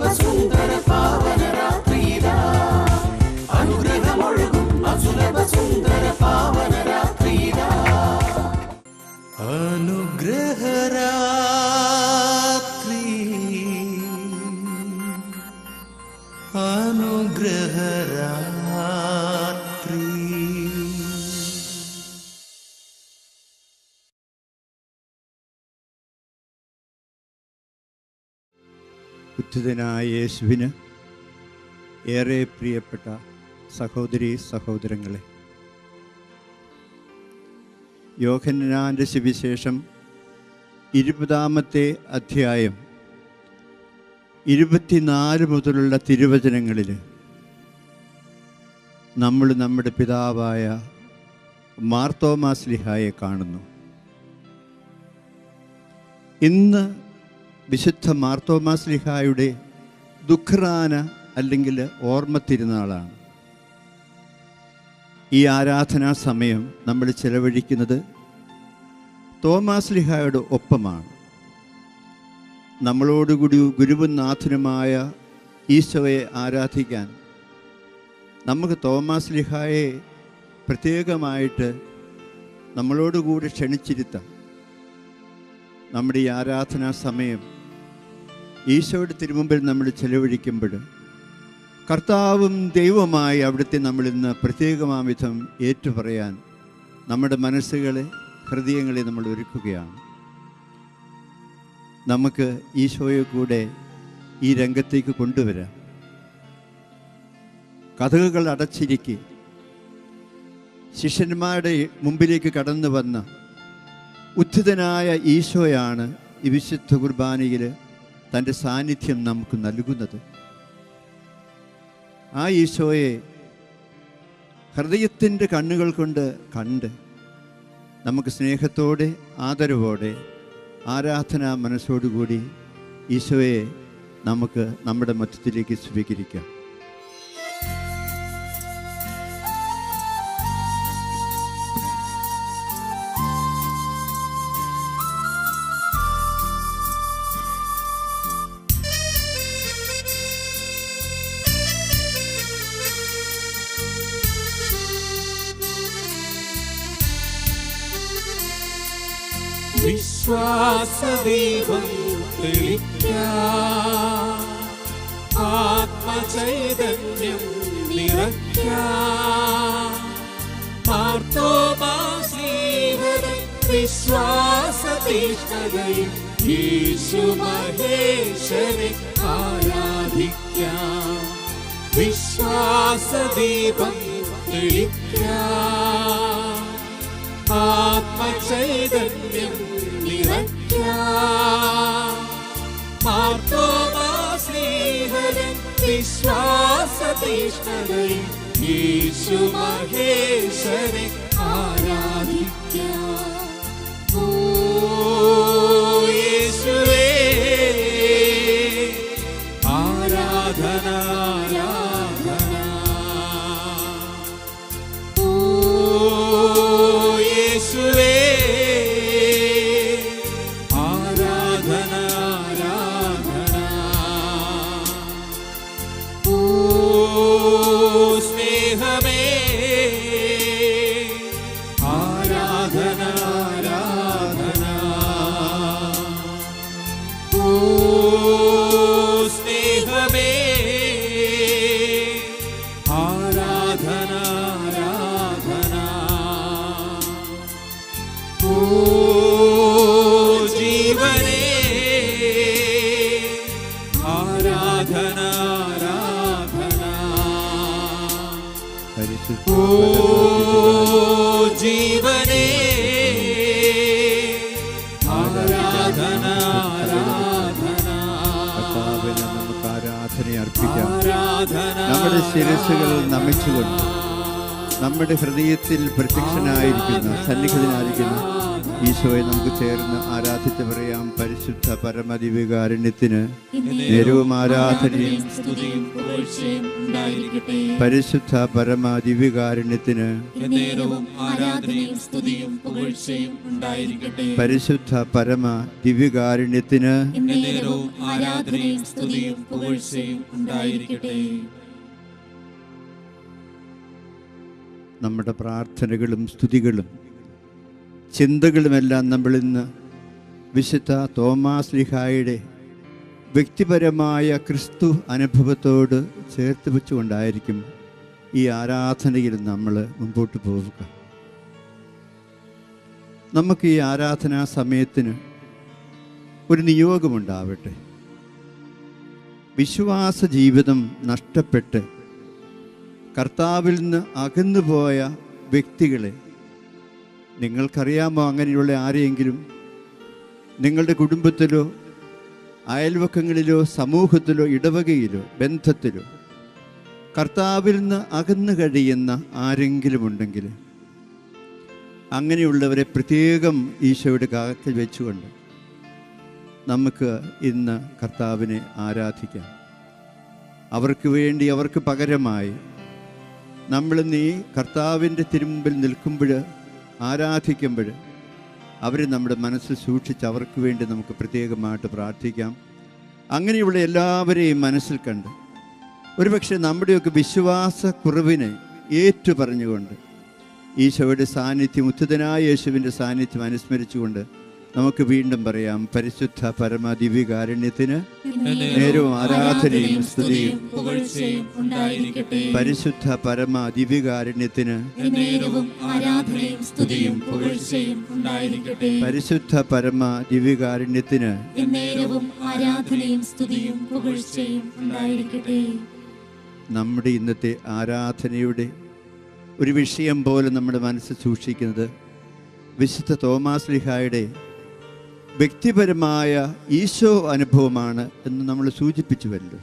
Let's go. ഉദ്ധിതനായ യേശുവിന് ഏറെ പ്രിയപ്പെട്ട സഹോദരി സഹോദരങ്ങളെ യോഹന്നാന്റെ സുവിശേഷം ഇരുപതാമത്തെ അധ്യായം ഇരുപത്തിനാല് മുതലുള്ള തിരുവചനങ്ങളിൽ നമ്മൾ നമ്മുടെ പിതാവായ മാർത്തോമാസ്ലിഹായെ കാണുന്നു. ഇന്ന് വിശുദ്ധ മാർത്തോമാസ്ലിഹായുടെ ദുഃഖറാന അല്ലെങ്കിൽ ഓർമ്മ തിരുനാളാണ് ഈ ആരാധനാ സമയം നമ്മൾ ചെലവഴിക്കുന്നത് തോമാസ്ലിഹായുടെ ഒപ്പമാണ്. നമ്മളോടുകൂടി ഗുരുവും നാഥനുമായ ഈശോയെ ആരാധിക്കാൻ നമുക്ക് തോമാസ് ലിഹായെ പ്രത്യേകമായിട്ട് നമ്മളോടുകൂടി ക്ഷണിച്ചിരുത്താം. നമ്മുടെ ഈ ആരാധനാ സമയം ഈശോയുടെ തിരുമുമ്പിൽ നമ്മൾ ചെലവഴിക്കുമ്പോൾ കർത്താവും ദൈവമായി അവിടുത്തെ നമ്മൾ ഇന്ന് പ്രത്യേകമാം വിധം ഏറ്റുപറയാൻ നമ്മുടെ മനസ്സുകളെ ഹൃദയങ്ങളെ നമ്മൾ ഒരുക്കുകയാണ്. നമുക്ക് ഈശോയെ കൂടെ ഈ രംഗത്തേക്ക് കൊണ്ടുവരാം. കഥകൾ അടച്ചിരിക്കെ. ശിഷ്യന്മാരുടെ മുമ്പിലേക്ക് കടന്നു വന്ന ഉദ്ധിതനായ ഈശോയാണ് ഈ വിശുദ്ധ കുർബാനയിൽ തന്റെ സാന്നിധ്യം നമുക്ക് നൽകുന്നത്. ആ ഈശോയെ ഹൃദയത്തിന്റെ കണ്ണുകൾ കൊണ്ട് കണ്ട് നമുക്ക് സ്നേഹത്തോടെ ആദരവോടെ ആരാധന മനസ്സോടുകൂടി ഈശോയെ നമുക്ക് നമ്മുടെ മധ്യത്തിലേക്ക് സ്വീകരിക്കാം. വിശ്വാസദീപം തെളിക്കാം. ആത്മചൈതന്യം നിറയ്ക്കാം. വിശ്വാസതീഷ്ണതയിൽ യേശു മഹേശ്വരെ ആരാധിക്കാം. വിശ്വാസദീപം തെളിക്കാം. ആത്മചൈതന്യം നിറയ്ക്കാം മാർത്തോമാശ്രീഹരൻ വിശ്വാസതീഷ്ണതയിൽ യേശു മഹേശ്വരെ ആരാധിക്കാം ഓ യേശുവേ ആരാധന ആരാധന ഓ യേശുവേ നമ്മുടെ ശിരസുകൾ നമിച്ചുകൊണ്ട് നമ്മുടെ ഹൃദയത്തിൽ പ്രത്യക്ഷനായിരിക്കുന്ന സന്നിഹിതനായിരിക്കുന്ന ഈശോയെ നമുക്ക് ചേർന്ന് ആരാധിച്ച് പറയാം പരിശുദ്ധ പരമദിവികാരുണ്യത്തിന് നേരവും ആരാധനയും പരിശുദ്ധ പരമദിവികാരുണ്യത്തിന് പരിശുദ്ധ പരമ ദിവ്യകാരുണ്യത്തിന് ആരാധനയും സ്തുതിയും പുകഴ്ചയും ഉണ്ടായിരിക്കട്ടെ. നമ്മുടെ പ്രാർത്ഥനകളും സ്തുതികളും ചിന്തകളുമെല്ലാം നമ്മൾ ഇന്ന് വിശുദ്ധ തോമാസ് ലിഹായുടെ വ്യക്തിപരമായ ക്രിസ്തു അനുഭവത്തോട് ചേർത്ത് വെച്ചുകൊണ്ടായിരിക്കും ഈ ആരാധനയിൽ നമ്മൾ മുമ്പോട്ട് പോവുക. നമുക്ക് ഈ ആരാധനാ സമയത്തിന് ഒരു നിയോഗമുണ്ടാവട്ടെ. വിശ്വാസ ജീവിതം നഷ്ടപ്പെട്ട് കർത്താവിൽ നിന്ന് അകന്നുപോയ വ്യക്തികളെ നിങ്ങൾക്കറിയാമോ അങ്ങനെയുള്ള ആരെയെങ്കിലും? നിങ്ങളുടെ കുടുംബത്തിലോ അയൽവക്കങ്ങളിലോ സമൂഹത്തിലോ ഇടവകയിലോ ബന്ധത്തിലോ കർത്താവിൽ നിന്ന് അകന്നു കഴിയുന്ന ആരെങ്കിലും ഉണ്ടെങ്കിൽ അങ്ങനെയുള്ളവരെ പ്രത്യേകം ഈശോയുടെ കാക്കിൽ വെച്ചുകൊണ്ട് നമുക്ക് ഇന്ന് കർത്താവിനെ ആരാധിക്കാം. അവർക്ക് വേണ്ടി അവർക്ക് പകരമായി നമ്മൾ നീ കർത്താവിന്റെ തിരുമുമ്പിൽ നിൽക്കുമ്പോൾ ആരാധിക്കുമ്പോൾ അവർ നമ്മുടെ മനസ്സ് സൂക്ഷിച്ച് അവർക്ക് വേണ്ടി നമുക്ക് പ്രത്യേകമായിട്ട് പ്രാർത്ഥിക്കാം. അങ്ങനെയുള്ള എല്ലാവരെയും മനസ്സിൽ കണ്ട് ഒരുപക്ഷെ നമ്മുടെയൊക്കെ വിശ്വാസ കുറവിനെ ഏറ്റു പറഞ്ഞുകൊണ്ട് ഈശോയുടെ സാന്നിധ്യം ഉത്തുതനായ യേശുവിന്റെ സാന്നിധ്യം അനുസ്മരിച്ചുകൊണ്ട് നമുക്ക് വീണ്ടും പറയാം. പരിശുദ്ധ പരമദിവ്യകാരുണ്യത്തിന് നേരവും ആരാധനയും സ്തുതിയും പരിശുദ്ധ പരമ ദിവ്യകാരുണ്യത്തിന് പരിശുദ്ധ പരമ ദിവ്യകാരുണ്യത്തിന് നമ്മുടെ ഇന്നത്തെ ആരാധനയുടെ ഒരു വിഷയം പോലെ നമ്മുടെ മനസ്സ് സൂക്ഷിക്കുന്നത് വിശുദ്ധ തോമാസ് ലിഹായുടെ വ്യക്തിപരമായ ഈശോ അനുഭവമാണ് എന്ന് നമ്മൾ സൂചിപ്പിച്ചുവല്ലോ.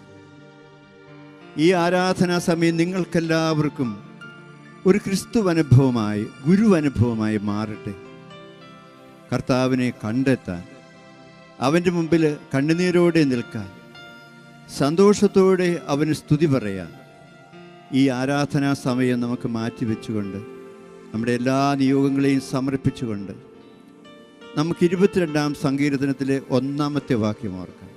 ഈ ആരാധനാ സമയം നിങ്ങൾക്കെല്ലാവർക്കും ഒരു ക്രിസ്തു അനുഭവമായി ഗുരു അനുഭവമായി മാറട്ടെ. കർത്താവിനെ കണ്ടെത്താൻ അവന്റെ മുമ്പിൽ കണ്ണുനീരോടെ നിൽക്കാൻ സന്തോഷത്തോടെ അവന് സ്തുതി പറയാൻ ഈ ആരാധനാ സമയം നമുക്ക് മാറ്റിവെച്ചുകൊണ്ട് നമ്മുടെ എല്ലാ നിയോഗങ്ങളെയും സമർപ്പിച്ചുകൊണ്ട് നമുക്ക് ഇരുപത്തിരണ്ടാം സങ്കീർത്തനത്തിലെ ഒന്നാമത്തെ വാക്യം ഓർക്കാം.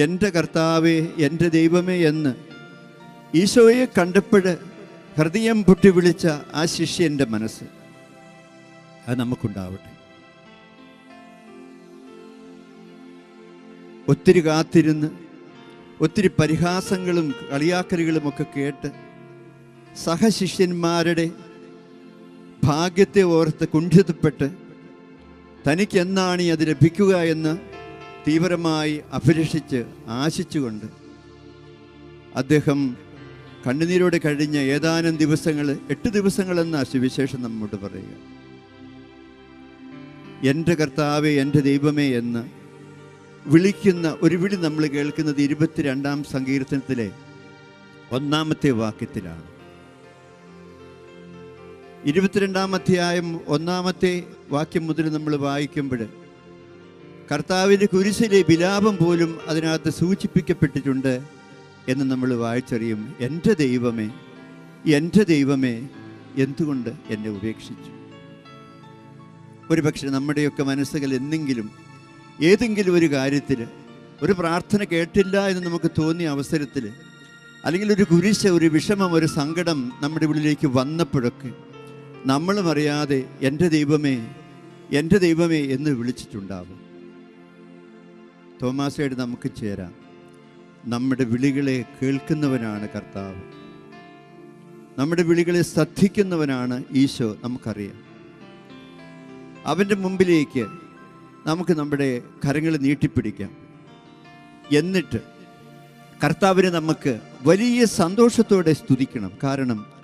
എന്റെ കർത്താവേ എന്റെ ദൈവമേ എന്ന് ഈശോയെ കണ്ടപ്പോൾ ഹൃദയം പൊട്ടി വിളിച്ച ആ ശിഷ്യന്റെ മനസ്സ്. അത് നമുക്കുണ്ടാവട്ടെ. ഒത്തിരി കാത്തിരുന്ന് ഒത്തിരി പരിഹാസങ്ങളും കളിയാക്കലുകളും ഒക്കെ കേട്ട് സഹശിഷ്യന്മാരുടെ ഭാഗ്യത്തെ ഓർത്ത് കുണ്ഠിതപ്പെട്ട് തനിക്ക് എന്നാണ് അത് ലഭിക്കുക എന്ന് തീവ്രമായി അഭിലഷിച്ച് ആശിച്ചുകൊണ്ട് അദ്ദേഹം കണ്ണുനീരോട് കഴിഞ്ഞ ഏതാനും ദിവസങ്ങൾ എട്ട് ദിവസങ്ങളെന്ന സുവിശേഷം നമ്മോട് പറയുക. എന്റെ കർത്താവെ എന്റെ ദൈവമേ എന്ന് വിളിക്കുന്ന ഒരു വിളി നമ്മൾ കേൾക്കുന്നത് ഇരുപത്തിരണ്ടാം സങ്കീർത്തനത്തിലെ ഒന്നാമത്തെ വാക്യത്തിലാണ്. ഇരുപത്തിരണ്ടാം അധ്യായം ഒന്നാമത്തെ വാക്യം മുതൽ നമ്മൾ വായിക്കുമ്പോൾ കർത്താവിന്റെ കുരിശിലെ വിലാപം പോലും അതിനകത്ത് സൂചിപ്പിക്കപ്പെട്ടിട്ടുണ്ട് എന്ന് നമ്മൾ വായിച്ചറിയും. എന്റെ ദൈവമേ എന്റെ ദൈവമേ എന്തുകൊണ്ട് എന്നെ ഉപേക്ഷിച്ചു? ഒരു പക്ഷേ നമ്മുടെയൊക്കെ മനസ്സുകൾ എന്തെങ്കിലും ഏതെങ്കിലും ഒരു കാര്യത്തിൽ ഒരു പ്രാർത്ഥന കേട്ടില്ല എന്ന് നമുക്ക് തോന്നിയ അവസരത്തിൽ അല്ലെങ്കിൽ ഒരു കുരിശ ഒരു വിഷമം ഒരു സങ്കടം നമ്മുടെ ഉള്ളിലേക്ക് വന്നപ്പോഴൊക്കെ നമ്മളും അറിയാതെ എന്റെ ദൈവമേ എന്റെ ദൈവമേ എന്ന് വിളിച്ചിട്ടുണ്ടാവും. തോമാസയോട് നമുക്ക് ചേരാം. നമ്മുടെ വിളികളെ കേൾക്കുന്നവനാണ് കർത്താവ്. നമ്മുടെ വിളികളെ ശ്രദ്ധിക്കുന്നവനാണ് ഈശോ നമുക്കറിയാം. അവന്റെ മുമ്പിലേക്ക് നമുക്ക് നമ്മുടെ കരങ്ങൾ നീട്ടിപ്പിടിക്കാം. എന്നിട്ട് കർത്താവിനെ നമുക്ക് വലിയ സന്തോഷത്തോടെ സ്തുതിക്കണം. കാരണം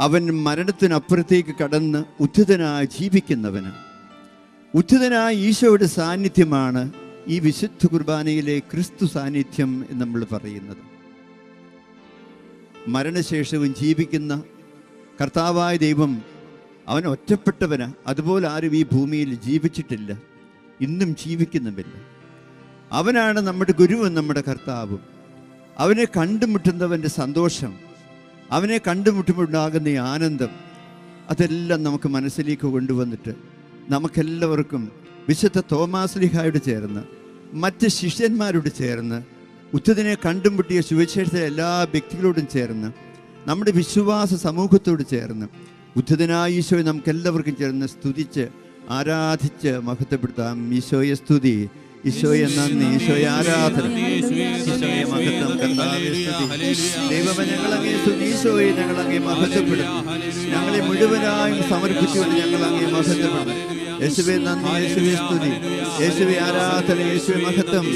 അവൻ മരണത്തിനപ്പുറത്തേക്ക് കടന്ന് ഉദ്ധിതനായി ജീവിക്കുന്നവന് ഉദ്ധിതനായ ഈശോയുടെ സാന്നിധ്യമാണ് ഈ വിശുദ്ധ കുർബാനയിലെ ക്രിസ്തു സാന്നിധ്യം എന്ന് നമ്മൾ പറയുന്നത്. മരണശേഷവും ജീവിക്കുന്ന കർത്താവായ ദൈവം അവൻ ഒറ്റപ്പെട്ടവന്. അതുപോലെ ആരും ഈ ഭൂമിയിൽ ജീവിച്ചിട്ടില്ല. ഇന്നും ജീവിക്കുന്നുമില്ല. അവനാണ് നമ്മുടെ ഗുരുവും നമ്മുടെ കർത്താവും. അവനെ കണ്ടുമുട്ടുന്നവന്റെ സന്തോഷം അവനെ കണ്ടുമുട്ടുമ്പോഴുണ്ടാകുന്ന ഈ ആനന്ദം അതെല്ലാം നമുക്ക് മനസ്സിലേക്ക് കൊണ്ടുവന്നിട്ട് നമുക്കെല്ലാവർക്കും വിശുദ്ധ തോമാസ്ലിഹായോട് ചേർന്ന് മറ്റ് ശിഷ്യന്മാരോട് ചേർന്ന് ഉച്ചതിനെ കണ്ടുമുട്ടിയ സുവിശേഷത്തിലെ എല്ലാ വ്യക്തികളോടും ചേർന്ന് നമ്മുടെ വിശ്വാസ സമൂഹത്തോട് ചേർന്ന് ഉദ്ധതനായ ഈശോയെ നമുക്കെല്ലാവർക്കും ചേർന്ന് സ്തുതിച്ച് ആരാധിച്ച് മഹത്വപ്പെടുത്താം. ഈശോയെ സ്തുതി. ഈശോയെ നന്ദി. ഈശോയെ ആരാധന. ഈശോയെ മഹത്വം. കർത്താവെ സ്തുതി. ദൈവമേ ഞങ്ങൾ അങ്ങേ ഈശോയെ ഞങ്ങൾ അങ്ങേ മഹത്വപ്പെടുന്നു ഞങ്ങളെ മുഴുവനായും സമർപ്പിച്ചുകൊണ്ട് ഞങ്ങൾ അങ്ങേ മഹത്വപ്പെടുന്നു യേശുവെ നന്ദി. യേശുവെ സ്തുതി. യേശുവെ ആരാധന. യേശുവെ മഹത്വം.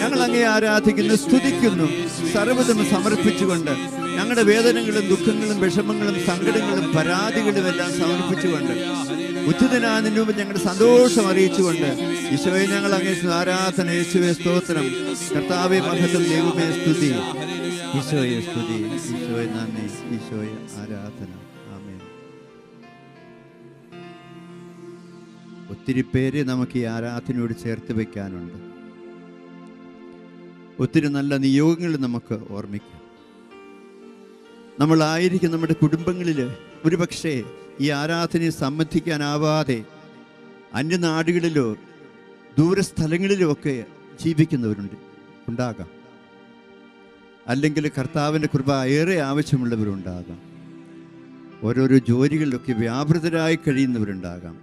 ഞങ്ങൾ അങ്ങേ ആരാധിക്കുന്നു സ്തുതിക്കുന്നു. സർവതും സമർപ്പിച്ചുകൊണ്ട് ഞങ്ങളുടെ വേദനകളും ദുഃഖങ്ങളും വിഷമങ്ങളും സങ്കടങ്ങളും പരാതികളും എല്ലാം സമർപ്പിച്ചുകൊണ്ട് ഉച്ചിതനാതിന് മുമ്പ് ഞങ്ങളുടെ സന്തോഷം അറിയിച്ചുകൊണ്ട് ഈശോയെ ഞങ്ങൾ അങ്ങേ ആരാധന യേശുവെ സ്തോത്രം. കർത്താവെ മഹത്വം ദൈവമേ സ്തുതി. ഈശോയെ സ്തുതി. ഈശോയെ നന്ദി. ഈശോയെ ആരാധന. ആമേൻ. ഒത്തിരി പേര് നമുക്ക് ഈ ആരാധനയോട് ചേർത്ത് വെക്കാനുണ്ട്. ഒത്തിരി നല്ല നിയോഗങ്ങൾ നമുക്ക് ഓർമ്മിക്കാം. നമ്മളായിരിക്കും നമ്മുടെ കുടുംബങ്ങളിൽ ഒരുപക്ഷെ ഈ ആരാധനയെ സംബന്ധിക്കാനാവാതെ അന്യനാടുകളിലോ ദൂരസ്ഥലങ്ങളിലോ ഒക്കെ ജീവിക്കുന്നവരുണ്ട്. ഉണ്ടാകാം. അല്ലെങ്കിൽ കർത്താവിന്റെ കൃപ ഏറെ ആവശ്യമുള്ളവരുണ്ടാകാം. ഓരോരോ ജോലികളിലൊക്കെ വ്യാപൃതരായി കഴിയുന്നവരുണ്ടാകാം.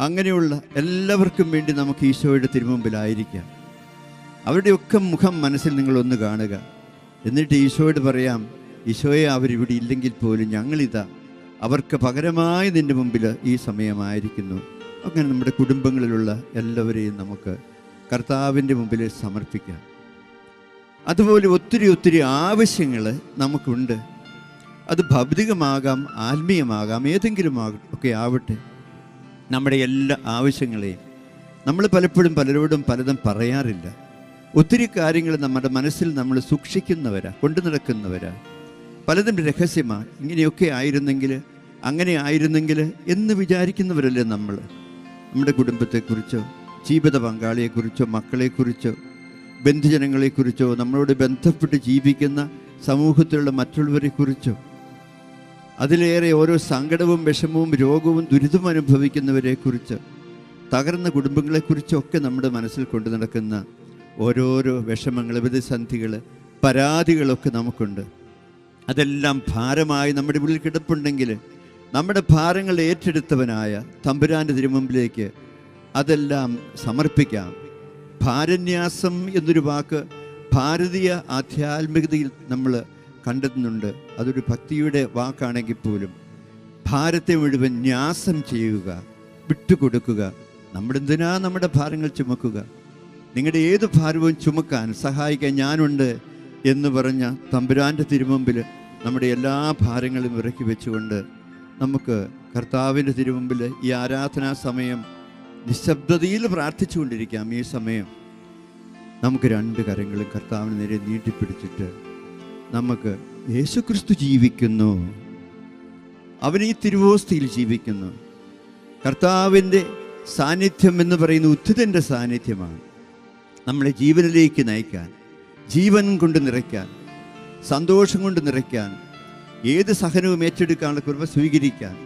അങ്ങനെയുള്ള എല്ലാവർക്കും വേണ്ടി നമുക്ക് ഈശോയുടെ തിരുമുമ്പിലായിരിക്കാം. അവരുടെയൊക്കെ മുഖം മനസ്സിൽ നിങ്ങളൊന്ന് കാണുക. എന്നിട്ട് ഈശോയോട് പറയാം ഈശോയെ അവരിവിടെ ഇല്ലെങ്കിൽ പോലും ഞങ്ങളിതാ അവർക്ക് പകരമായി നിന്റെ മുമ്പിൽ ഈ സമയമായിരിക്കുന്നു. അങ്ങനെ നമ്മുടെ കുടുംബങ്ങളിലുള്ള എല്ലാവരെയും നമുക്ക് കർത്താവിന്റെ മുമ്പിൽ സമർപ്പിക്കാം. അതുപോലെ ഒത്തിരി ഒത്തിരി ആവശ്യങ്ങൾ നമുക്കുണ്ട്. അത് ഭൗതികമാകാം ആത്മീയമാകാം ഏതെങ്കിലും ഒക്കെ ആവട്ടെ. നമ്മുടെ എല്ലാ ആവശ്യങ്ങളെയും നമ്മൾ പലപ്പോഴും പലരോടും പലതും പറയാറില്ല. ഒത്തിരി കാര്യങ്ങൾ നമ്മുടെ മനസ്സിൽ നമ്മൾ സൂക്ഷിക്കുന്നവരാ കൊണ്ടു നടക്കുന്നവരാ. പലതും രഹസ്യമാണ്. ഇങ്ങനെയൊക്കെ ആയിരുന്നെങ്കിൽ അങ്ങനെ ആയിരുന്നെങ്കിൽ എന്ന് വിചാരിക്കുന്നവരല്ലേ നമ്മൾ. നമ്മുടെ കുടുംബത്തെക്കുറിച്ചോ ജീവിത പങ്കാളിയെക്കുറിച്ചോ മക്കളെക്കുറിച്ചോ ബന്ധുജനങ്ങളെക്കുറിച്ചോ നമ്മളോട് ബന്ധപ്പെട്ട് ജീവിക്കുന്ന സമൂഹത്തിലുള്ള മറ്റുള്ളവരെക്കുറിച്ചോ അതിലേറെ ഓരോ സങ്കടവും വിഷമവും രോഗവും ദുരിതവും അനുഭവിക്കുന്നവരെക്കുറിച്ച് തകർന്ന കുടുംബങ്ങളെക്കുറിച്ചൊക്കെ നമ്മുടെ മനസ്സിൽ കൊണ്ടു നടക്കുന്ന ഓരോരോ വിഷമങ്ങൾ പ്രതിസന്ധികൾ പരാതികളൊക്കെ നമുക്കുണ്ട്. അതെല്ലാം ഭാരമായി നമ്മുടെ ഉള്ളിൽ കിടപ്പുണ്ടെങ്കിൽ നമ്മുടെ ഭാരങ്ങൾ ഏറ്റെടുത്തവനായ തമ്പുരാന്റെ തിരുമുമ്പിലേക്ക് അതെല്ലാം സമർപ്പിക്കാം. ഭാരന്യാസം എന്നൊരു വാക്ക് ഭാരതീയ ആധ്യാത്മികതയിൽ നമ്മൾ കണ്ടെത്തുന്നുണ്ട്. അതൊരു ഭക്തിയുടെ വാക്കാണെങ്കിൽ പോലും ഭാരത്തെ മുഴുവൻ ന്യാസം ചെയ്യുക വിട്ടുകൊടുക്കുക. നമ്മളെന്തിനാ നമ്മുടെ ഭാരങ്ങൾ ചുമക്കുക? നിങ്ങളുടെ ഏത് ഭാരവും ചുമക്കാൻ സഹായിക്കാൻ ഞാനുണ്ട്. എന്ന് പറഞ്ഞ തമ്പുരാന്റെ തിരുമുമ്പിൽ നമ്മുടെ എല്ലാ ഭാരങ്ങളും ഇറക്കി വെച്ചുകൊണ്ട് നമുക്ക് കർത്താവിന്റെ തിരുമുമ്പിൽ ഈ ആരാധനാ സമയം നിശബ്ദതയിൽ പ്രാർത്ഥിച്ചുകൊണ്ടിരിക്കാം. ഈ സമയം നമുക്ക് രണ്ട് കരങ്ങളും കർത്താവിന് നേരെ നീട്ടിപ്പിടിച്ചിട്ട് നമുക്ക് യേശുക്രിസ്തു ജീവിക്കുന്നു. അവൻ ഈ തിരുവോസ്തിയിൽ ജീവിക്കുന്നു. കർത്താവിന്റെ സാന്നിധ്യം എന്ന് പറയുന്ന ഉദ്ധിതന്റെ സാന്നിധ്യമാണ് നമ്മളെ ജീവനിലേക്ക് നയിക്കാൻ. ജീവൻ കൊണ്ട് നിറയ്ക്കാൻ സന്തോഷം കൊണ്ട് നിറയ്ക്കാൻ ഏത് സഹനവും ഏറ്റെടുക്കാനുള്ള കൃപ സ്വീകരിക്കാൻ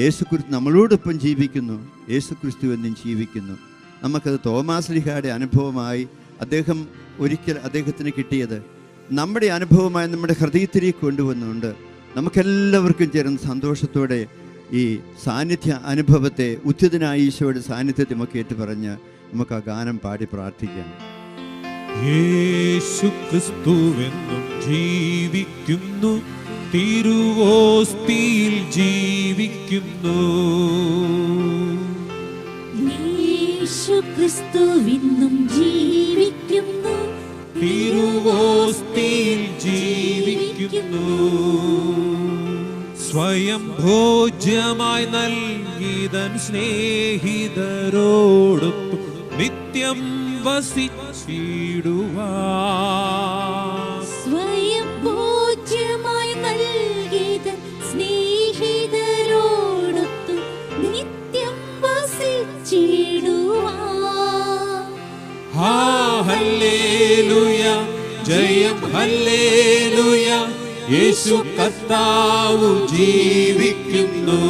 യേശുക്രിസ്തു നമ്മളോടൊപ്പം ജീവിക്കുന്നു. യേശുക്രിസ്തു എന്നും ജീവിക്കുന്നു. നമുക്കത് തോമാസ് ലിഹയുടെ അനുഭവമായി അദ്ദേഹം ഒരിക്കൽ അദ്ദേഹത്തിന് കിട്ടിയത് നമ്മുടെ അനുഭവമായി നമ്മുടെ ഹൃദയത്തിലേക്ക് കൊണ്ടുവന്നുകൊണ്ട് നമുക്കെല്ലാവർക്കും ചേർന്ന് സന്തോഷത്തോടെ ഈ സാന്നിധ്യ അനുഭവത്തെ ഉദ്ധിതനായ ഈശോയുടെ സാന്നിധ്യത്തെ നമുക്ക് ഏറ്റുപറഞ്ഞ് നമുക്ക് ആ ഗാനം പാടി പ്രാർത്ഥിക്കാം. യേശു ക്രിസ്തുവെന്നും ജീവിക്കുന്നു തിരുവോസ്തിയിൽ ജീവിക്കുന്നു. യേശുക്രിസ്തുവെന്നും ജീവിക്കുന്നു തിരുവോസ്തിയിൽ ജീവിക്കുന്നു. സ്വയം ഭോജ്യമായി നൽകിതൻ സ്നേഹിതരോടൊപ്പം നിത്യം വസിച്ചിടുവാ സ്വയം പൂജ്യമായി നൽകിയത് സ്നേഹിതരോടൊത്തു നിത്യം ഹല്ലേലൂയ ജയം ഹല്ലേലുയ. യേശു കർത്താവ് ജീവിക്കുന്നു.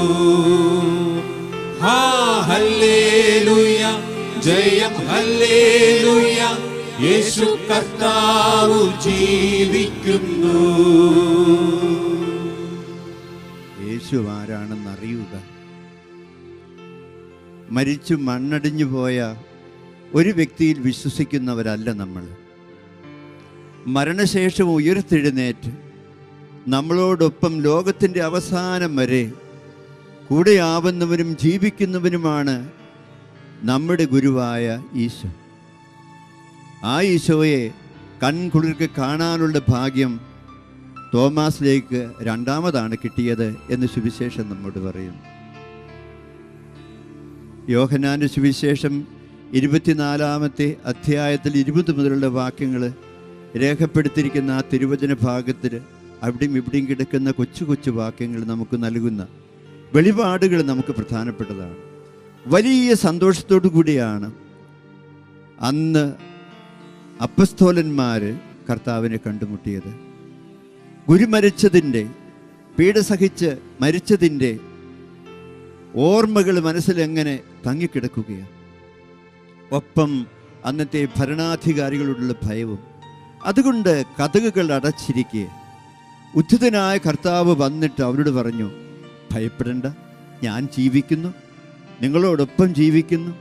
കർത്താവ് ജീവിക്കുന്നു. യേശു ആരാണെന്ന് അറിയുക. മരിച്ചു മണ്ണടിഞ്ഞു പോയ ഒരു വ്യക്തിയിൽ വിശ്വസിക്കുന്നവരല്ല നമ്മൾ. മരണശേഷം ഉയർത്തെഴുന്നേറ്റ് നമ്മളോടൊപ്പം ലോകത്തിന്റെ അവസാനം വരെ കൂടെയാവുന്നവനും ജീവിക്കുന്നവനുമാണ് നമ്മുടെ ഗുരുവായ ഈശോ. ആ ഈശോയെ കൺകുളിർക്ക് കാണാനുള്ള ഭാഗ്യം തോമാസിലേക്ക് രണ്ടാമതാണ് കിട്ടിയത് എന്ന് സുവിശേഷം നമ്മോട് പറയും യോഹനാന്റെ സുവിശേഷം ഇരുപത്തിനാലാമത്തെ അധ്യായത്തിൽ ഇരുപത് മുതലുള്ള വാക്യങ്ങൾ രേഖപ്പെടുത്തിയിരിക്കുന്ന ആ തിരുവചന ഭാഗത്തിൽ അവിടെയും ഇവിടെയും കിടക്കുന്ന കൊച്ചു കൊച്ചു വാക്യങ്ങൾ നമുക്ക് നൽകുന്ന വെളിപാടുകൾ നമുക്ക് പ്രധാനപ്പെട്ടതാണ്. വലിയ സന്തോഷത്തോടു കൂടിയാണ് അന്ന് അപ്പസ്തോലന്മാർ കർത്താവിനെ കണ്ടുമുട്ടിയത്. ഗുരു മരിച്ചതിന്റെ പീഡ സഹിച്ച് മരിച്ചതിന്റെ ഓർമ്മകൾ മനസ്സിലെങ്ങനെ തങ്ങിക്കിടക്കുകയാണ്. ഒപ്പം അന്നത്തെ ഭരണാധികാരികളോടുള്ള ഭയവും. അതുകൊണ്ട് കഥകുകൾ അടച്ചിരിക്കെ. ഉദ്ധിതനായ കർത്താവ് വന്നിട്ട് അവരോട് പറഞ്ഞു ഭയപ്പെടേണ്ട ഞാൻ ജീവിക്കുന്നു. നിങ്ങളോടൊപ്പം ജീവിക്കുന്നു.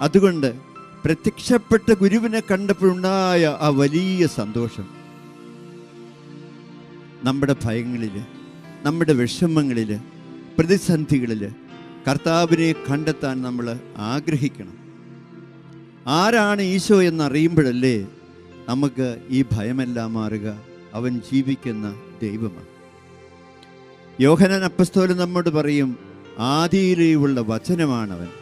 അതുകൊണ്ട് പ്രത്യക്ഷപ്പെട്ട ഗുരുവിനെ കണ്ടപ്പോഴുണ്ടായ ആ വലിയ സന്തോഷം. നമ്മുടെ ഭയങ്ങളിൽ നമ്മുടെ വിഷമങ്ങളിൽ പ്രതിസന്ധികളിൽ കർത്താവിനെ കണ്ടെത്താൻ നമ്മൾ ആഗ്രഹിക്കണം. ആരാണ് ഈശോ എന്നറിയുമ്പോഴല്ലേ നമുക്ക് ഈ ഭയമെല്ലാം മാറുക? അവൻ ജീവിക്കുന്ന ദൈവമാണ്. യോഹനൻ അപ്പസ്തോലൻ നമ്മോട് പറയും ആദിയിലുള്ള വചനമാണവൻ.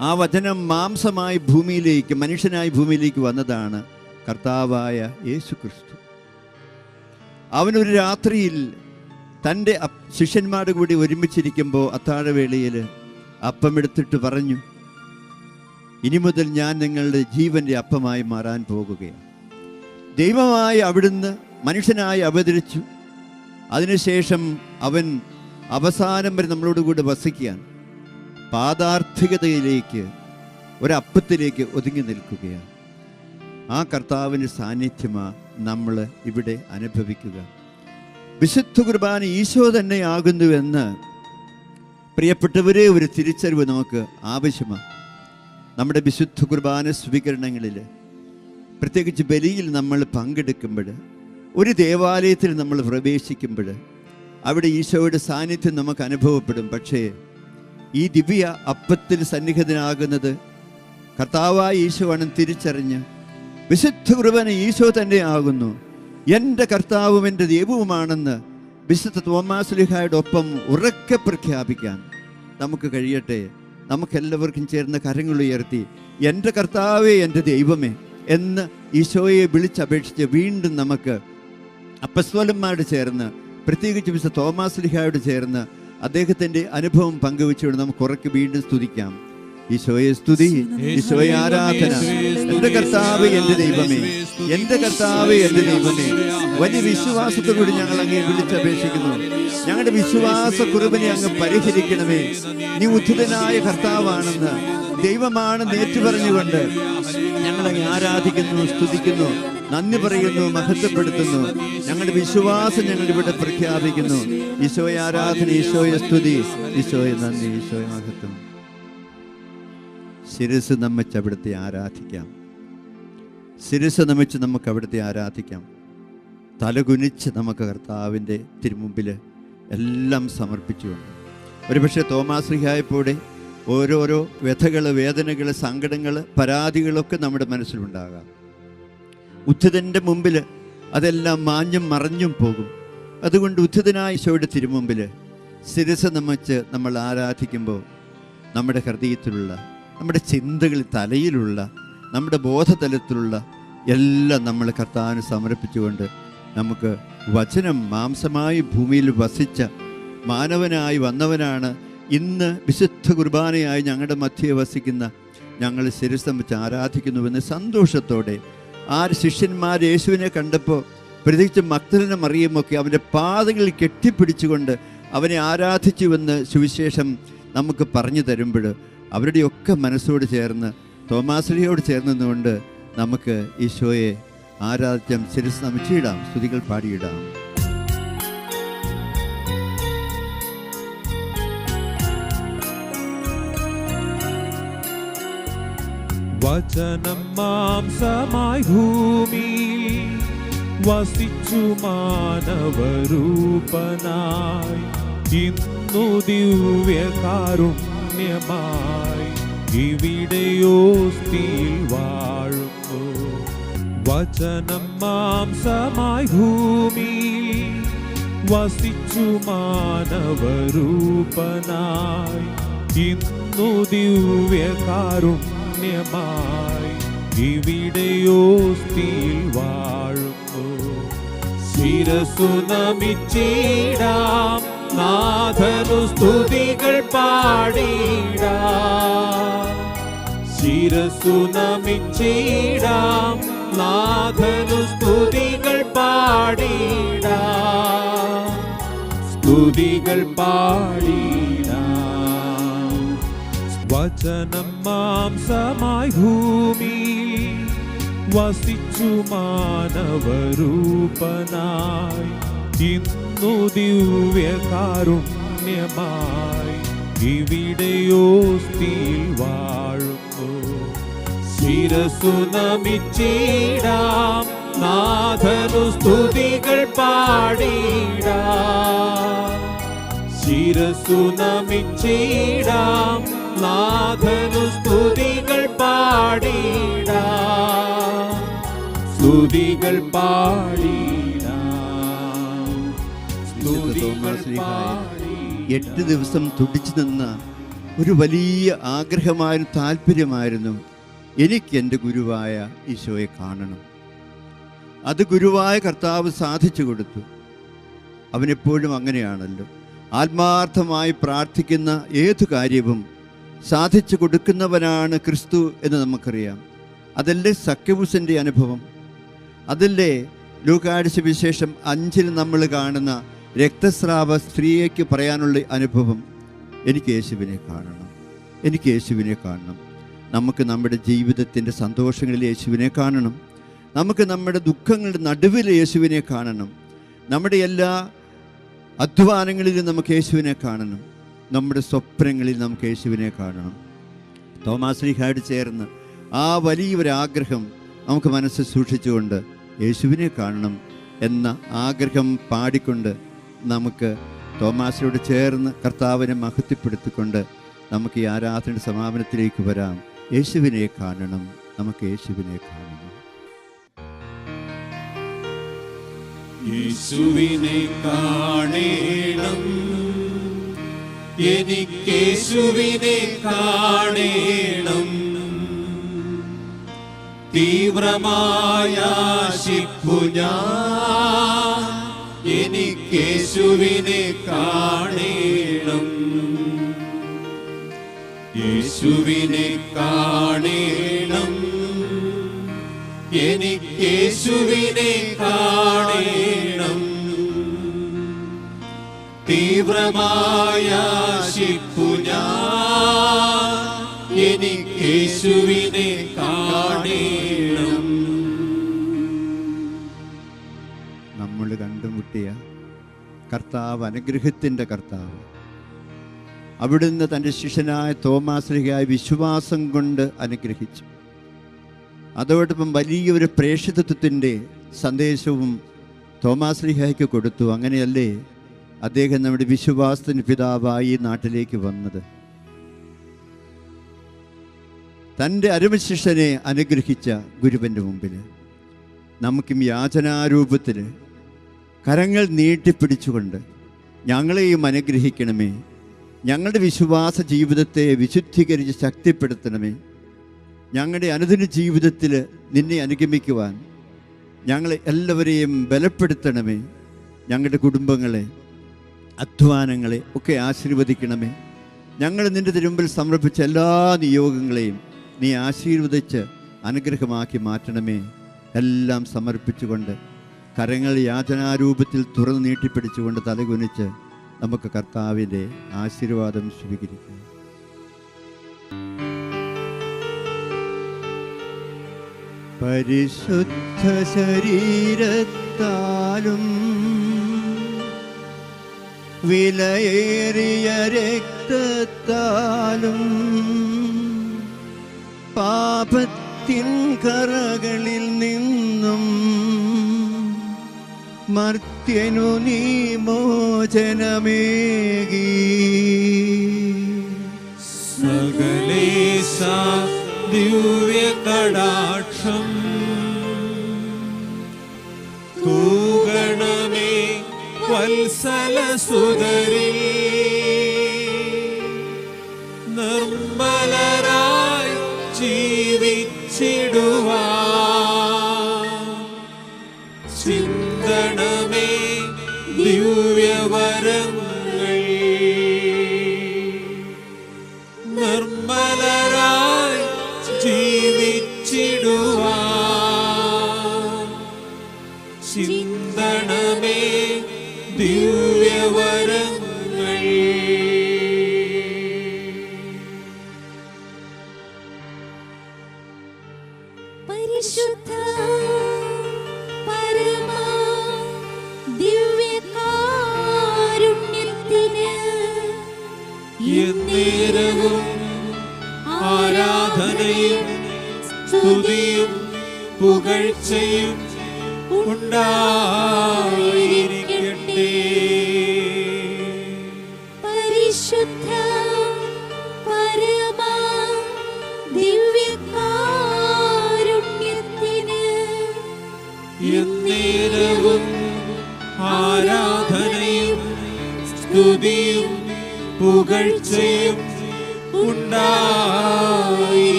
ആ വചനം മാംസമായി ഭൂമിയിലേക്ക് മനുഷ്യനായി ഭൂമിയിലേക്ക് വന്നതാണ് കർത്താവായ യേശു ക്രിസ്തു അവനൊരു രാത്രിയിൽ തന്റെ ശിഷ്യന്മാരുടെ കൂടി ഒരുമിച്ചിരിക്കുമ്പോൾ അത്താഴവേളയിൽ അപ്പമെടുത്തിട്ട് പറഞ്ഞു ഇനി മുതൽ ഞാൻ നിങ്ങളുടെ ജീവന്റെ അപ്പമായി മാറാൻ പോകുകയാണ്. ദൈവമായി അവിടുന്ന് മനുഷ്യനായി അവതരിച്ചു. അതിനുശേഷം അവൻ അവസാനം വരെ നമ്മളോട് കൂടെ വസിക്കാൻ പാതാർത്ഥികതയിലേക്ക് ഒരപ്പത്തിലേക്ക് ഒതുങ്ങി നിൽക്കുകയാണ്. ആ കർത്താവിന്റെ സാന്നിധ്യമാ നമ്മൾ ഇവിടെ അനുഭവിക്കുക. വിശുദ്ധ കുർബാന ഈശോ തന്നെയാകുന്നുവെന്ന് പ്രിയപ്പെട്ടവരെ ഒരു തിരിച്ചറിവ് നമുക്ക് ആവശ്യമാണ്. നമ്മുടെ വിശുദ്ധ കുർബാന സ്വീകരണങ്ങളിൽ പ്രത്യേകിച്ച് ബലിയിൽ നമ്മൾ പങ്കെടുക്കുമ്പോൾ ഒരു ദേവാലയത്തിൽ നമ്മൾ പ്രവേശിക്കുമ്പോൾ അവിടെ ഈശോയുടെ സാന്നിധ്യം നമുക്ക് അനുഭവപ്പെടും. പക്ഷേ ഈ ദിവ്യ അപ്പത്തിൽ സന്നിഹിതനാകുന്നത് കർത്താവായ ഈശോവാണ് തിരിച്ചറിഞ്ഞ് വിശുദ്ധ കുർബന ഈശോ തന്നെ ആകുന്നു. എന്റെ കർത്താവും എന്റെ ദൈവവുമാണെന്ന് വിശുദ്ധ തോമാസ്ലിഹായുടെ ഒപ്പം ഉറക്കെ പ്രഖ്യാപിക്കാൻ നമുക്ക് കഴിയട്ടെ. നമുക്കെല്ലാവർക്കും ചേർന്ന് കരങ്ങൾ ഉയർത്തി എന്റെ കർത്താവേ എന്റെ ദൈവമേ എന്ന് ഈശോയെ വിളിച്ചപേക്ഷിച്ച് വീണ്ടും നമുക്ക് അപ്പസ്വലന്മാരോട് ചേർന്ന് പ്രത്യേകിച്ച് വിശുദ്ധ തോമാസുലിഹായോട് ചേർന്ന് അദ്ദേഹത്തിന്റെ അനുഭവം പങ്കുവെച്ചുകൊണ്ട് നമുക്ക് കുറയ്ക്ക് വീണ്ടും സ്തുതിക്കാം. ഈശോയെ സ്തുതി ഈശോയെ ആരാധന. എന്റെ കർത്താവ് എന്റെ ദൈവമേ. എന്റെ കർത്താവ് എന്റെ ദൈവമേ. വലിയ വിശ്വാസത്തോടുകൂടി ഞങ്ങൾ അങ്ങേ വിളിച്ചപേക്ഷിക്കുന്നു. ഞങ്ങളുടെ വിശ്വാസ കുറവിനെ അങ്ങ് പരിഹരിക്കണമേ. നീ ഉദ്ധിതനായ കർത്താവാണെന്ന് ദൈവമാണ് നേറ്റു പറഞ്ഞുകൊണ്ട് ഞങ്ങളങ്ങ് ആരാധിക്കുന്നു സ്തുതിക്കുന്നു നന്ദി പറയുന്നു മഹത്വപ്പെടുത്തുന്നു. ഞങ്ങളുടെ വിശ്വാസം ഞങ്ങൾ ഇവിടെ പ്രഖ്യാപിക്കുന്നു. ഈശോയെ ആരാധന ഈശോയെ സ്തുതി ഈശോയെ നന്ദി ഈശോയെ മഹത്വം. ശിരസ് നമ്മച്ച് അവിടുത്തെ ആരാധിക്കാം. ശിരസ് നമ്മച്ച് നമുക്ക് അവിടുത്തെ ആരാധിക്കാം. തലകുനിച്ച് നമുക്ക് കർത്താവിന്റെ തിരുമുമ്പിൽ എല്ലാം സമർപ്പിച്ചുകൊണ്ട്. ഒരുപക്ഷെ തോമാശ്രീഹായപ്പോടെ ഓരോരോ വ്യഥകൾ വേദനകൾ സങ്കടങ്ങൾ പരാതികളൊക്കെ നമ്മുടെ മനസ്സിലുണ്ടാകാം. ഉദ്ധിതന്റെ മുമ്പിൽ അതെല്ലാം മാഞ്ഞും മറഞ്ഞും പോകും. അതുകൊണ്ട് ഉദ്ധിതനായ ഈശോയുടെ തിരുമുമ്പിൽ ശിരസ് നമ്മച്ച് നമ്മൾ ആരാധിക്കുമ്പോൾ നമ്മുടെ ഹൃദയത്തിലുള്ള നമ്മുടെ ചിന്തകൾ തലയിലുള്ള നമ്മുടെ ബോധതലത്തിലുള്ള എല്ലാം നമ്മൾ കർത്താവിന് സമർപ്പിച്ചുകൊണ്ട് നമുക്ക് വചനം മാംസമായി ഭൂമിയിൽ വസിച്ച മാനവനായി വന്നവനാണ് ഇന്ന് വിശുദ്ധ കുർബാനയായി ഞങ്ങളുടെ മധ്യേ വസിക്കുന്ന ഞങ്ങൾ ശിരസം വെച്ച് ആരാധിക്കുന്നുവെന്ന് സന്തോഷത്തോടെ ആ ശിഷ്യന്മാർ യേശുവിനെ കണ്ടപ്പോൾ പ്രത്യേകിച്ച് മക്തലിനെ മറിയുമൊക്കെ അവന്റെ പാതകളിൽ കെട്ടിപ്പിടിച്ചുകൊണ്ട് അവനെ ആരാധിച്ചുവെന്ന് സുവിശേഷം നമുക്ക് പറഞ്ഞു തരുമ്പോൾ അവരുടെയൊക്കെ മനസ്സോട് ചേർന്ന് തോമാശ്രീയോട് ചേർന്നുകൊണ്ട് നമുക്ക് ഈശോയെ ആരാധ്യം ശിരസ് നമിച്ചിടാം സ്തുതികൾ പാടിയിടാം. വചനം മാംസമായി ഭൂമി വസിച്ചു മാനവരൂപനായി. ഇന്നു ദിവ്യ കാരുണ്യമായി ഇവിടെയോ സ്ഥിൽ വാഴുന്നു. വചനം മാംസമായി ഭൂമി വസിച്ചു മാനവരൂപനായി. ഇന്നു ദിവ്യകാരുണ്യമായി ഇവിടെയോ സ്ഥിൽ വാഴുന്നു. ശിരസു നമിച്ചിടാം. സ്തുതികൾ പാടിടാം. ശിരസു നമിച്ചിടാം. നാഥനു സ്തുതികൾ പാടിടാം. സ്തുതികൾ പാടിടാം. വചനം മാംസമായി ഭൂമി വസിച്ചു മാനവരൂപനായി. ഇന്നു ദിവ്യകാരുണ്യമായി ഇവിടെയോ സ്ഥിൽ വാഴുന്നു. ശിരസു നമിച്ചിടാം നാഥനു സ്തുതികൾ പാടിടാം ശിരസു നമിച്ചിടാം നാഥനു സ്തുതികൾ പാടിടാം സ്തുതികൾ പാടിടാം സ്തുതികൾ പാടിടാം എട്ട് ദിവസം തുടിച്ചു നിന്ന ഒരു വലിയ ആഗ്രഹമായിരുന്നു താല്പര്യമായിരുന്നു എനിക്ക് എന്റെ ഗുരുവായ ഈശോയെ കാണണം. അത് ഗുരുവായ കർത്താവ് സാധിച്ചു കൊടുത്തു. അവനെപ്പോഴും അങ്ങനെയാണല്ലോ. ആത്മാർത്ഥമായി പ്രാർത്ഥിക്കുന്ന ഏതു കാര്യവും സാധിച്ചു കൊടുക്കുന്നവനാണ് ക്രിസ്തു എന്ന് നമുക്കറിയാം. അതല്ലേ സഖ്യബുസിന്റെ അനുഭവം? അതല്ലേ ലൂക്കാഴ്ച വിശേഷം അഞ്ചിൽ നമ്മൾ കാണുന്ന രക്തസ്രാവ സ്ത്രീയ്ക്ക് പറയാനുള്ള അനുഭവം എനിക്ക് യേശുവിനെ കാണണം. എനിക്ക് യേശുവിനെ കാണണം. നമുക്ക് നമ്മുടെ ജീവിതത്തിന്റെ സന്തോഷങ്ങളിൽ യേശുവിനെ കാണണം. നമുക്ക് നമ്മുടെ ദുഃഖങ്ങളുടെ നടുവിൽ യേശുവിനെ കാണണം. നമ്മുടെ എല്ലാ അധ്വാനങ്ങളിലും നമുക്ക് യേശുവിനെ കാണണം. നമ്മുടെ സ്വപ്നങ്ങളിൽ നമുക്ക് യേശുവിനെ കാണണം. തോമാസ് ലീഹായോട് ചേർന്ന് ആ വലിയൊരാഗ്രഹം നമുക്ക് മനസ്സിൽ സൂക്ഷിച്ചുകൊണ്ട് യേശുവിനെ കാണണം എന്ന ആഗ്രഹം പാടിക്കൊണ്ട് നമുക്ക് തോമാസിനോട് ചേർന്ന് കർത്താവിനെ മഹത്വപ്പെടുത്തിക്കൊണ്ട് നമുക്ക് ഈ ആരാധന സമാപനത്തിലേക്ക് വരാം. യേശുവിനെ കാണണം. നമുക്ക് യേശുവിനെ കാണണം. യേശുവിനെ കാണേണം. എനിക്കേശുവിനെ കാണേണം. തീവ്രമായ ശിപ്പു ഞാൻ എനിക്കേശുവിനെ കാണേണം. യേശുവിനെ കാണേണം. എനിക്കേശുവിനെ കാണേണം. തീവ്രമായ ശിപ്പു ഞാൻ എനിക്കേശുവിനെ കാണേണം. കണ്ടുമുട്ടിയ കർത്താവ് അനുഗ്രഹത്തിന്റെ കർത്താവ്. അവിടുന്ന് തന്റെ ശിഷ്യനായ തോമാശ്രീയായ വിശ്വാസം കൊണ്ട് അനുഗ്രഹിച്ചു. അതോടൊപ്പം വലിയൊരു പ്രേക്ഷിതത്വത്തിന്റെ സന്ദേശവും തോമാശ്രീഹായ്ക്ക് കൊടുത്തു. അങ്ങനെയല്ലേ അദ്ദേഹം നമ്മുടെ വിശ്വാസത്തിന് പിതാവായി നാട്ടിലേക്ക് വന്നത്. തന്റെ അരുമശിഷ്യനെ അനുഗ്രഹിച്ച ഗുരുവന്റെ മുമ്പിൽ നമുക്കും യാചനാരൂപത്തിൽ കരങ്ങൾ നീട്ടിപ്പിടിച്ചുകൊണ്ട് ഞങ്ങളെയും അനുഗ്രഹിക്കണമേ ഞങ്ങളുടെ വിശ്വാസ ജീവിതത്തെ വിശുദ്ധീകരിച്ച് ശക്തിപ്പെടുത്തണമേ. ഞങ്ങളുടെ അനുദിന ജീവിതത്തിൽ നിന്നെ അനുഗമിക്കുവാൻ ഞങ്ങളെ എല്ലാവരെയും ബലപ്പെടുത്തണമേ. ഞങ്ങളുടെ കുടുംബങ്ങളെ അധ്വാനങ്ങളെ ഒക്കെ ആശീർവദിക്കണമേ. ഞങ്ങൾ നിന്റെ തിരുമ്പിൽ സമർപ്പിച്ച എല്ലാ നിയോഗങ്ങളെയും നീ ആശീർവദിച്ച് അനുഗ്രഹമാക്കി മാറ്റണമേ. എല്ലാം സമർപ്പിച്ചുകൊണ്ട് കരങ്ങൾ യാചനാരൂപത്തിൽ തുറന്നു നീട്ടിപ്പിടിച്ചുകൊണ്ട് തലകുനിച്ച് നമുക്ക് കർത്താവിന്റെ ആശീർവാദം സ്വീകരിക്കാം. പരിശുദ്ധ ശരീരത്താലും വിലയേറിയ രക്തത്താലും പാപത്തിൻ കറകളിൽ നിന്നും മർത്യനു നീ മോചനമേകി സകലേശ ദിവ്യ പുകഴ്ചയും ഉണ്ടായിരിക്കട്ടെ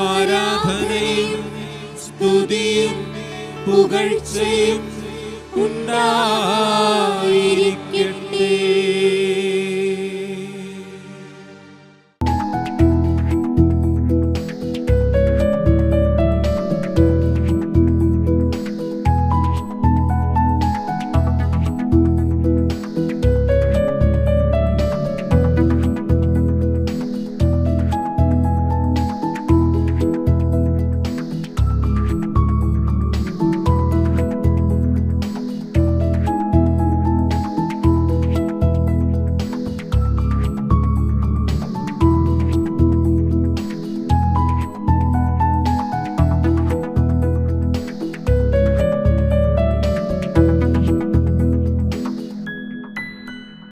ആരാധനയും സ്തുതിയും പുകഴ്ചയും ഉണ്ടായിരിക്കും.